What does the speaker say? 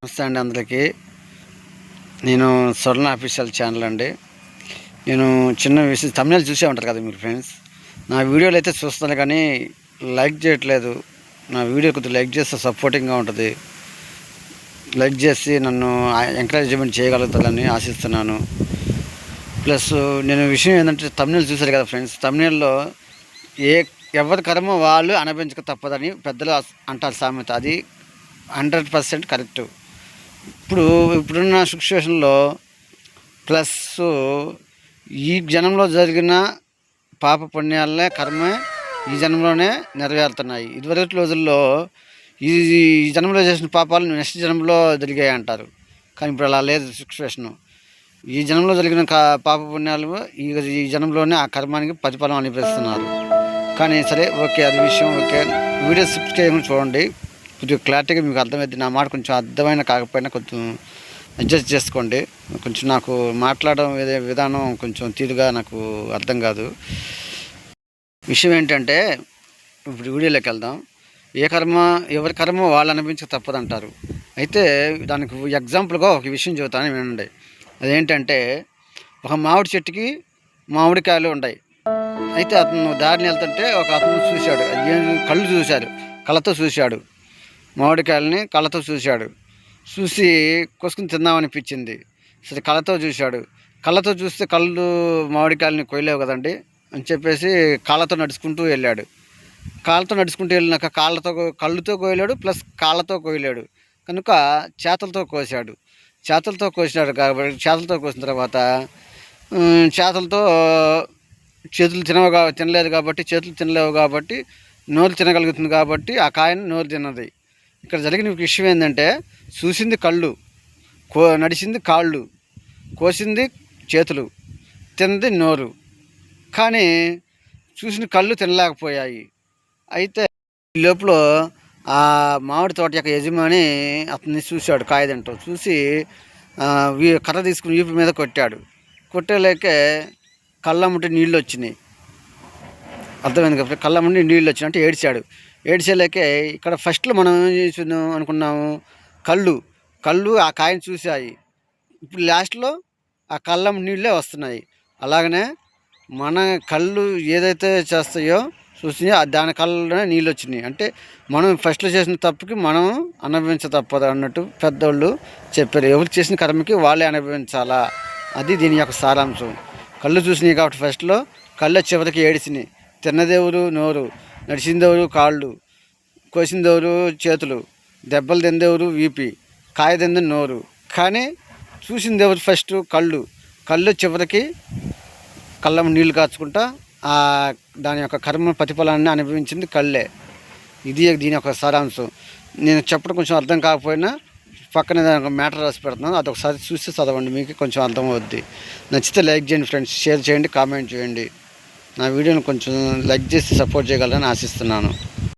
నమస్తే అండి అందరికీ. నేను స్వర్ణ అఫీషియల్ ఛానల్ అండి. నేను చిన్న విషయం తమిళ చూసే ఉంటారు కదా మీరు ఫ్రెండ్స్ నా వీడియోలు అయితే చూస్తాను కానీ లైక్ చేయట్లేదు. నా వీడియో కొద్దిగా లైక్ చేస్తే సపోర్టింగ్గా ఉంటుంది. లైక్ చేసి నన్ను ఎంకరేజ్మెంట్ చేయగలుగుతారని ఆశిస్తున్నాను. ప్లస్ నేను విషయం ఏంటంటే తమిళ చూశారు కదా ఫ్రెండ్స్ తమిళలో ఏ ఎవరి కర్మ వాళ్ళు అనిపించక తప్పదని పెద్దలు అంటారు సామెత. అది హండ్రెడ్ పర్సెంట్ కరెక్ట్. ఇప్పుడు ఇప్పుడున్న సిచ్యువేషన్లో ప్లస్ ఈ జనంలో జరిగిన పాప పుణ్యాలనే కర్మే ఈ జనంలోనే నెరవేరుతున్నాయి. ఇదివరకు రోజుల్లో ఈ జన్మలో జనంలో చేసిన పాపాలు నెక్స్ట్ జనంలో జరిగాయి అంటారు. కానీ ఇప్పుడు అలా లేదు సిచ్యువేషను. ఈ జనంలో జరిగిన కా- పాప పుణ్యాలు ఈ ఈ జనంలోనే ఆ కర్మానికి ప్రతిఫలం అనిపిస్తున్నారు. కానీ సరే ఓకే అది విషయం ఓకే. వీడియో స్కిప్ చేయకుండా చూడండి. కొద్దిగా క్లారిటీగా మీకు అర్థమైంది నా మాట కొంచెం అర్థమైన కాకపోయినా కొంచెం అడ్జస్ట్ చేసుకోండి. కొంచెం నాకు మాట్లాడడం విధానం కొంచెం తీరుగా నాకు అర్థం కాదు. విషయం ఏంటంటే ఇప్పుడు వీడియోలోకి వెళ్దాం. ఏ కర్మ ఎవరి కర్మ వాళ్ళు అనిపించక తప్పదంటారు. అయితే దానికి ఎగ్జాంపుల్గా ఒక విషయం చెబుతాను వినండి అదేంటంటే ఒక మామిడి చెట్టుకి మామిడికాయలు ఉన్నాయి అయితే అతను దారిని వెళ్తుంటే ఒక అతను చూశాడు. అది కళ్ళు చూశాడు. కళ్ళతో చూశాడు. మామిడికాయలని కళ్ళతో చూశాడు. చూసి కోసుకుని తిందామనిపించింది. సరే కళ్ళతో చూశాడు. కళ్ళతో చూస్తే కళ్ళు మామిడికాయలని కొయ్యలేవు కదండి అని చెప్పేసి కాళ్ళతో నడుచుకుంటూ వెళ్ళాడు. కాళ్ళతో నడుచుకుంటూ వెళ్ళినాక కాళ్ళతో కళ్ళుతో కోయలేడు ప్లస్ కాళ్ళతో కోయలేడు కనుక చేతలతో కోసాడు. చేతలతో కోసినాడు కాబట్టి చేతలతో కోసిన తర్వాత చేతలతో చేతులు తినవు కా తినలేదు కాబట్టి చేతులు తినలేవు కాబట్టి నోరు తినగలుగుతుంది కాబట్టి ఆ కాయను నోరు తిన్నది. ఇక్కడ జరిగిన విషయం ఏంటంటే చూసింది కళ్ళు కో నడిచింది కాళ్ళు కోసింది చేతులు తిన్నది నోరు. కానీ చూసిన కళ్ళు తినలేకపోయాయి. అయితే ఈ లోపల ఆ మామిడి తోట యొక్క యజమాని అతన్ని చూశాడు కాయ తింటాం చూసి కర్ర తీసుకుని వీపు మీద కొట్టాడు. కొట్టేలేకే కళ్ళమ్మటి నీళ్ళు వచ్చినాయి అర్థమైంది కదా కళ్ళమ్మటి నీళ్ళు వచ్చినాయి అంటే ఏడ్చాడు. ఏడ్చేలేకే ఇక్కడ ఫస్ట్లో మనం ఏం చేస్తున్నాం అనుకున్నాము? కళ్ళు. కళ్ళు ఆ కాయను చూసాయి ఇప్పుడు లాస్ట్లో ఆ కళ్ళం నీళ్ళే వస్తున్నాయి. అలాగనే మన కళ్ళు ఏదైతే చేస్తాయో చూసి దాని కళ్ళలోనే నీళ్ళు వచ్చినాయి అంటే మనం ఫస్ట్లో చేసిన తప్పుకి మనం అనుభవించ తప్పదు అన్నట్టు పెద్దోళ్ళు చెప్పారు. ఎవరు చేసిన కర్మకి వాళ్ళే అనుభవించాలా? అది దీని యొక్క సారాంశం. కళ్ళు చూసినాయి కాబట్టి ఫస్ట్లో. కళ్ళు చివరికి ఏడిసినాయి. తిన్నదేవురు నోరు నడిచిందెవరు కాళ్ళు కోసిందెవరు చేతులు దెబ్బలు తిందేవరు వీపి కాయ తింది నోరు. కానీ చూసింది ఎవరు ఫస్ట్ కళ్ళు. కళ్ళు చివరికి కళ్ళము నీళ్ళు కాచుకుంటా ఆ దాని యొక్క కర్మ ప్రతిఫలాన్ని అనుభవించింది కళ్ళే. ఇది దీని యొక్క సారాంశం. నేను చెప్పడం కొంచెం అర్థం కాకపోయినా పక్కన దాని ఒక మ్యాటర్ రాసి పెడుతున్నాను. అది ఒకసారి చూసి చదవండి మీకు కొంచెం అర్థం అవుద్ది నచ్చితే లైక్ చేయండి ఫ్రెండ్స్ షేర్ చేయండి కామెంట్ చేయండి. నా వీడియోని కొంచెం లైక్ చేసి సపోర్ట్ చేయగలరని ఆశిస్తున్నాను.